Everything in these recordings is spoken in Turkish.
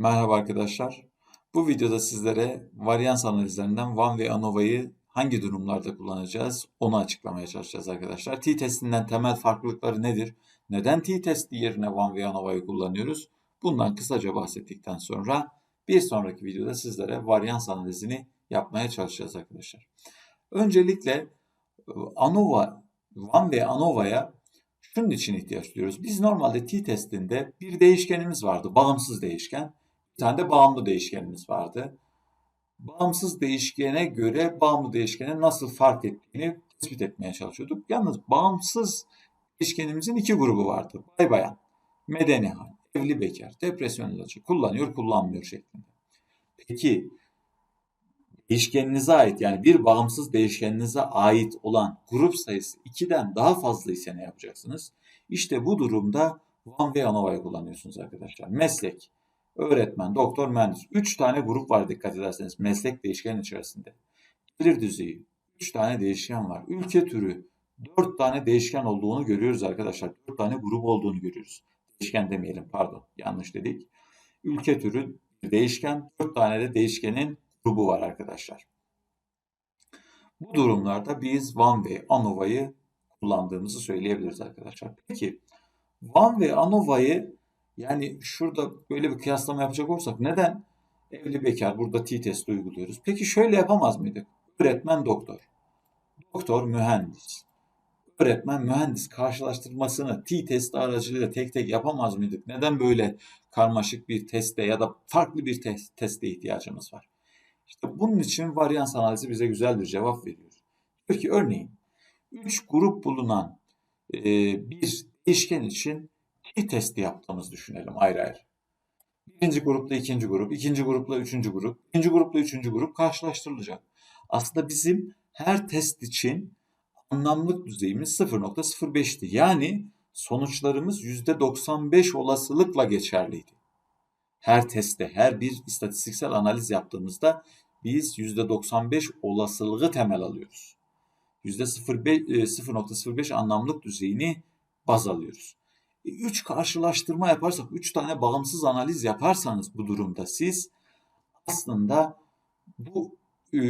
Merhaba arkadaşlar. Bu videoda sizlere varyans analizlerinden Van ve ANOVA'yı hangi durumlarda kullanacağız onu açıklamaya çalışacağız arkadaşlar. T-testinden temel farklılıkları nedir? Neden T-testi yerine Van ve ANOVA'yı kullanıyoruz? Bundan kısaca bahsettikten sonra bir sonraki videoda sizlere varyans analizini yapmaya çalışacağız arkadaşlar. Öncelikle e, ANOVA, Van ve ANOVA'ya şunun için ihtiyaç duyuyoruz. Biz normalde t-testinde bir değişkenimiz vardı. Bağımsız değişken. Bir tane de bağımlı değişkenimiz vardı. Bağımsız değişkene göre bağımlı değişkene nasıl fark ettiğini tespit etmeye çalışıyorduk. Yalnız bağımsız değişkenimizin iki grubu vardı. Bay bayan, medeni hal, evli bekar, depresyon ilacı kullanıyor, kullanmıyor şeklinde. Peki değişkeninize ait yani bir bağımsız değişkeninize ait olan grup sayısı 2'den daha fazla ise ne yapacaksınız? İşte bu durumda Van ve Anova'yı kullanıyorsunuz arkadaşlar. Meslek, öğretmen, doktor, mühendis. 3 tane grup var dikkat ederseniz meslek değişken içerisinde. Gelir düzeyi, 3 tane değişken var. Ülke türü, 4 tane değişken olduğunu görüyoruz arkadaşlar. 4 tane grup olduğunu görüyoruz. Değişken demeyelim pardon yanlış dedik. Ülke türü değişken, 4 tane de değişkenin grubu var arkadaşlar. Bu durumlarda biz Van ve Anova'yı kullandığımızı söyleyebiliriz arkadaşlar. Peki Van ve Anova'yı yani şurada böyle bir kıyaslama yapacak olursak neden evli bekar burada t-test uyguluyoruz? Peki şöyle yapamaz mıydık? Öğretmen doktor, doktor mühendis, öğretmen mühendis karşılaştırmasını t-test aracılığıyla tek tek yapamaz mıydık? Neden böyle karmaşık bir teste ya da farklı bir test, teste ihtiyacımız var? İşte bunun için varyans analizi bize güzel bir cevap veriyor. Diyor ki örneğin 3 grup bulunan e, bir değişken için t testi yaptığımızı düşünelim ayrı ayrı. Birinci grupla ikinci grup, ikinci grupla üçüncü grup, ikinci grupla üçüncü grup karşılaştırılacak. Aslında bizim her test için anlamlık düzeyimiz 0.05'ti. Yani sonuçlarımız %95 olasılıkla geçerliydi. Her testte, her bir istatistiksel analiz yaptığımızda biz %95 olasılığı temel alıyoruz. %0.05 e, anlamlık düzeyini baz alıyoruz. 3 e, karşılaştırma yaparsak, 3 tane bağımsız analiz yaparsanız bu durumda siz aslında bu e,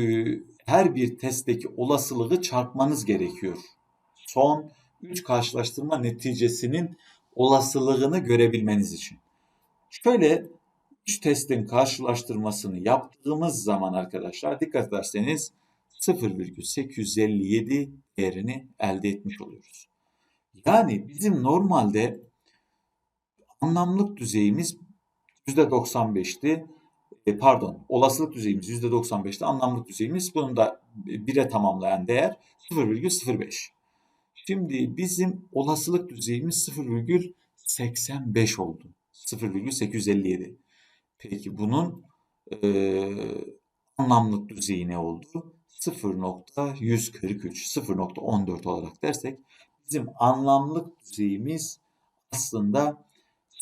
her bir testteki olasılığı çarpmanız gerekiyor. Son 3 karşılaştırma neticesinin olasılığını görebilmeniz için. Şöyle 3 testin karşılaştırmasını yaptığımız zaman arkadaşlar dikkat ederseniz 0,857 değerini elde etmiş oluyoruz. Yani bizim normalde anlamlık düzeyimiz %95'ti. E, pardon, olasılık düzeyimiz %95'ti. Anlamlık düzeyimiz bunu da 1'e tamamlayan değer 0,05. Şimdi bizim olasılık düzeyimiz 0,85 oldu. 0,857. Peki bunun e, anlamlık düzeyi ne oldu? 0.143, 0.14 olarak dersek bizim anlamlık düzeyimiz aslında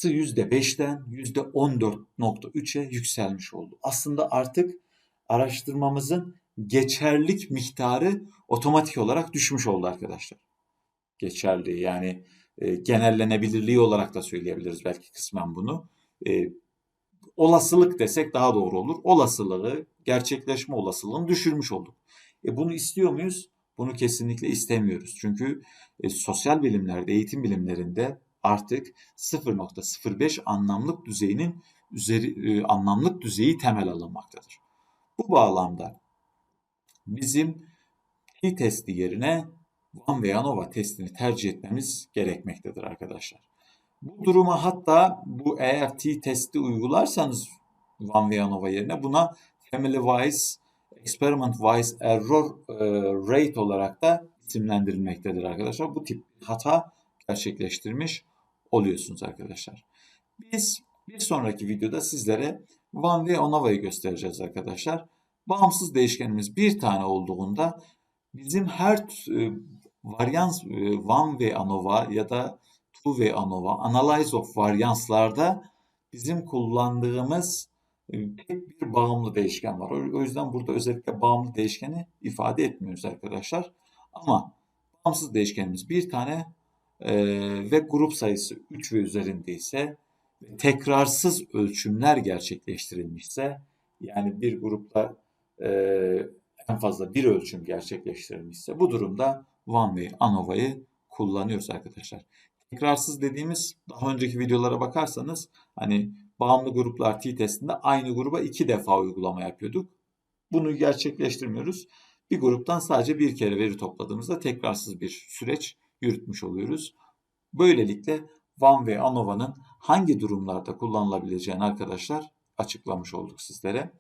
%5'ten %14.3'e yükselmiş oldu. Aslında artık araştırmamızın geçerlik miktarı otomatik olarak düşmüş oldu arkadaşlar. Geçerli yani e, genellenebilirliği olarak da söyleyebiliriz belki kısmen bunu. E, olasılık desek daha doğru olur. Olasılığı, gerçekleşme olasılığını düşürmüş olduk. E bunu istiyor muyuz? Bunu kesinlikle istemiyoruz. Çünkü e, sosyal bilimlerde, eğitim bilimlerinde artık 0.05 anlamlık düzeyinin üzeri e, anlamlık düzeyi temel alınmaktadır. Bu bağlamda bizim t testi yerine Van ve Yanova testini tercih etmemiz gerekmektedir arkadaşlar. Bu duruma hatta bu eğer t-testi uygularsanız Van Vianova yerine buna family wise, experiment wise error e, rate olarak da isimlendirilmektedir arkadaşlar. Bu tip hata gerçekleştirmiş oluyorsunuz arkadaşlar. Biz bir sonraki videoda sizlere Van ve Onova'yı göstereceğiz arkadaşlar. Bağımsız değişkenimiz bir tane olduğunda bizim her e, varyans e, Van ve Anova ya da Tu ve ANOVA, Analyze of Varians'larda bizim kullandığımız tek bir bağımlı değişken var. O yüzden burada özellikle bağımlı değişkeni ifade etmiyoruz arkadaşlar. Ama bağımsız değişkenimiz bir tane e, ve grup sayısı 3 ve üzerinde ise tekrarsız ölçümler gerçekleştirilmişse yani bir grupta e, en fazla bir ölçüm gerçekleştirilmişse bu durumda One Way ANOVA'yı kullanıyoruz arkadaşlar. Tekrarsız dediğimiz daha önceki videolara bakarsanız hani bağımlı gruplar t-testinde aynı gruba iki defa uygulama yapıyorduk. Bunu gerçekleştirmiyoruz. Bir gruptan sadece bir kere veri topladığımızda tekrarsız bir süreç yürütmüş oluyoruz. Böylelikle One ve ANOVA'nın hangi durumlarda kullanılabileceğini arkadaşlar açıklamış olduk sizlere.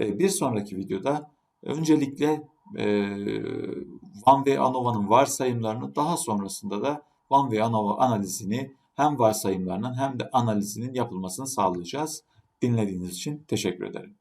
Ee, bir sonraki videoda öncelikle e, One ve ANOVA'nın varsayımlarını daha sonrasında da One ve ANOVA analizini hem varsayımlarının hem de analizinin yapılmasını sağlayacağız. Dinlediğiniz için teşekkür ederim.